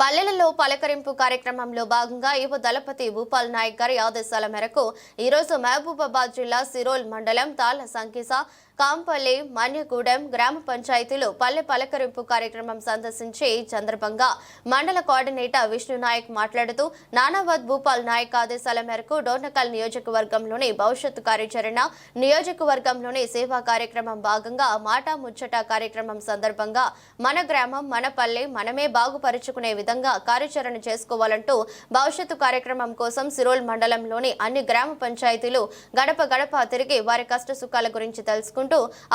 పల్లెలలో పలకరింపు కార్యక్రమంలో భాగంగా యువ దళపతి భూపాల్ నాయక్ గారి ఆదేశాల మేరకు ఈరోజు మహబూబాబాద్ జిల్లా సిరోల్ మండలం తాళ్ళ సంకిస కాంపల్లి మన్యగూడెం గ్రామ పంచాయతీలో పల్లె పలకరింపు కార్యక్రమం సందర్శించి ఈ సందర్భంగా మండల కోఆర్డినేటర్ విష్ణు నాయక్ మాట్లాడుతూ నానావద్ భూపాల్ నాయక్ ఆదేశాల మేరకు డోర్నకల్ నియోజకవర్గంలోని భవిష్యత్తు కార్యాచరణ నియోజకవర్గంలోని సేవా కార్యక్రమం భాగంగా మాట ముచ్చట కార్యక్రమం సందర్భంగా మన గ్రామం మన పల్లె మనమే బాగుపరుచుకునే విధంగా కార్యాచరణ చేసుకోవాలంటూ భవిష్యత్తు కార్యక్రమం కోసం సిరోల్ మండలంలోని అన్ని గ్రామ పంచాయతీలు గడప గడప తిరిగి వారి కష్ట సుఖాల గురించి తెలుసుకుంటూ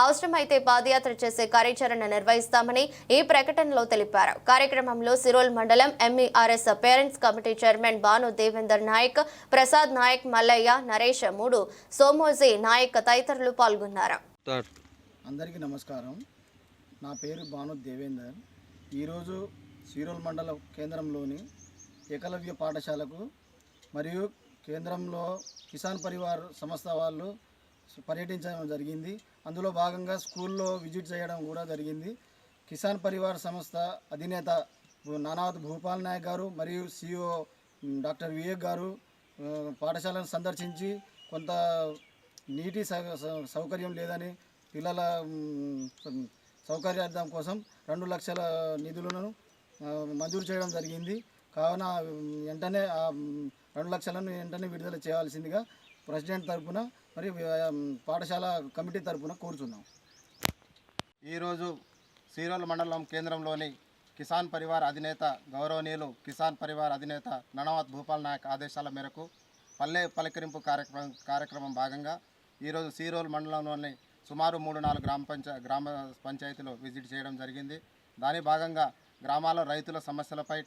అవసరమైతే పాదయాత్ర చేసే కార్యాచరణ నిర్వహిస్తామని ఈ ప్రకటనలో తెలిపారు. కార్యక్రమంలో సిరోల్ మండలం MERS parents committee chairman Bhanu Devender Naik Prasad Naik Mallaiah Naresh మూడు సోమోజీ నాయక్ తదితరులు పాల్గొన్నారు. అందరికీ నమస్కారం. నా పేరు భాను దేవేందర్. ఈరోజు సీరోల్ మండల కేంద్రంలోని ఏకలవ్య పాఠశాలకు మరియు కేంద్రంలో కిసాన్ పరివార్ సంస్థ వాళ్ళు పర్యటించడం జరిగింది. అందులో భాగంగా స్కూల్లో విజిట్ చేయడం కూడా జరిగింది. కిసాన్ పరివార్ సంస్థ అధినేత నానావత్ భూపాల్ నాయక్ గారు మరియు సిఇఓ డాక్టర్ వివేక్ గారు పాఠశాలను సందర్శించి కొంత నీటి సౌ- సౌకర్యం లేదని పిల్లల సౌకర్యార్థం కోసం రెండు లక్షల నిధులను మంజూరు చేయడం జరిగింది. కావున వెంటనే ఆ రెండు లక్షలను వెంటనే విడుదల చేయాల్సిందిగా ప్రెసిడెంట్ తరపున మరియు పాఠశాల కమిటీ తరపున కోరుచున్నాం. ఈరోజు సీరోల్ మండలం కేంద్రంలోని కిసాన్ పరివార్ అధినేత గౌరవనీయులు కిసాన్ పరివార్ అధినేత ననవత్ భూపాల్ నాయక్ ఆదేశాల మేరకు పల్లె పలకరింపు కార్యక్రమం కార్యక్రమం భాగంగా ఈరోజు సీరోల్ మండలంలోని సుమారు మూడు నాలుగు గ్రామ పంచా గ్రామ పంచాయతీలు విజిట్ చేయడం జరిగింది. దాని భాగంగా గ్రామాల రైతుల సమస్యలపై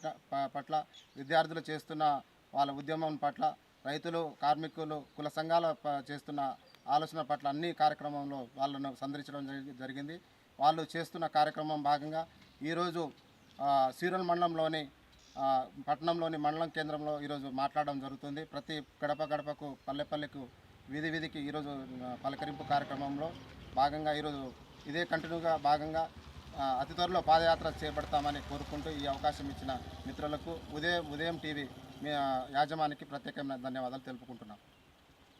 పట్ల విద్యార్థులు చేస్తున్న వాళ్ళ ఉద్యమం పట్ల రైతులు కార్మికులు కుల సంఘాల ప- చేస్తున్న ఆలోచన పట్ల అన్ని కార్యక్రమంలో వాళ్ళను సందర్శించడం జరిగింది. వాళ్ళు చేస్తున్న కార్యక్రమం భాగంగా ఈరోజు సీరల్ మండలంలోని పట్టణంలోని మండలం కేంద్రంలో ఈరోజు మాట్లాడడం జరుగుతుంది. ప్రతి గడప గడపకు పల్లె పల్లెకు వీధి వీధికి ఈరోజు పలకరింపు కార్యక్రమంలో భాగంగా ఈరోజు ఇదే కంటిన్యూగా భాగంగా అతి త్వరలో పాదయాత్ర చేపడతామని కోరుకుంటూ ఈ అవకాశం ఇచ్చిన మిత్రులకు ఉదయం ఉదయం టీవీ మీ యాజమానికి ప్రత్యేకమైన ధన్యవాదాలు తెలుపుకుంటున్నాం.